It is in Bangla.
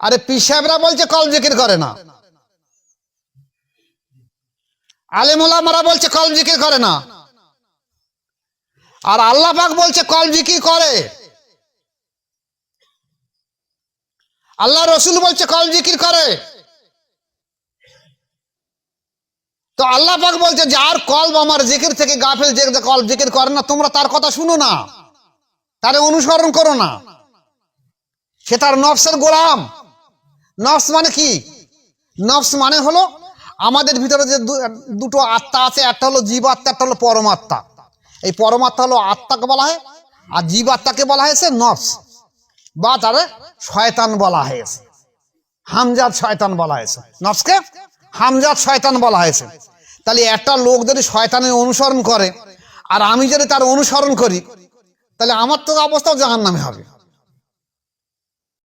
আরে পিসাবরা বলছে কল জিকির করে না। আলেমুলামারা বলছে কল জিকির করে না। আর আল্লাহ পাক বলছে কল জিকির করে। আল্লাহ রসুল বলছে কল জিকির করে। তো আল্লাহ পাক বলছে যার কলব আমার জিকির থেকে গাফেল যে কল জিকির করে না, তোমরা তার কথা শুনো না। তারে অনুসরণ করো না। সে তার নফসের গোলাম। নফস মানে কি? নফস মানে হলো আমাদের ভিতরে যে দুটো আত্মা আছে, একটা হলো জীব আত্মা, একটা হলো পরমাত্মা। এই পরমাত্মা হলো আত্মাকে বলা হয়, আর জীব আত্মাকে বলা হয়েছে নফস। বা তারে শয়তান বলা হয়েছে। হামজাদ শয়তান বলা হয়েছে। নফসকে হামজাদ শয়তান বলা হয়েছে। তাহলে একটা লোক যদি শয়তানের অনুসরণ করে, আর আমি যদি তার অনুসরণ করি, তাহলে আমার তো অবস্থাও জাহান নামে হবে।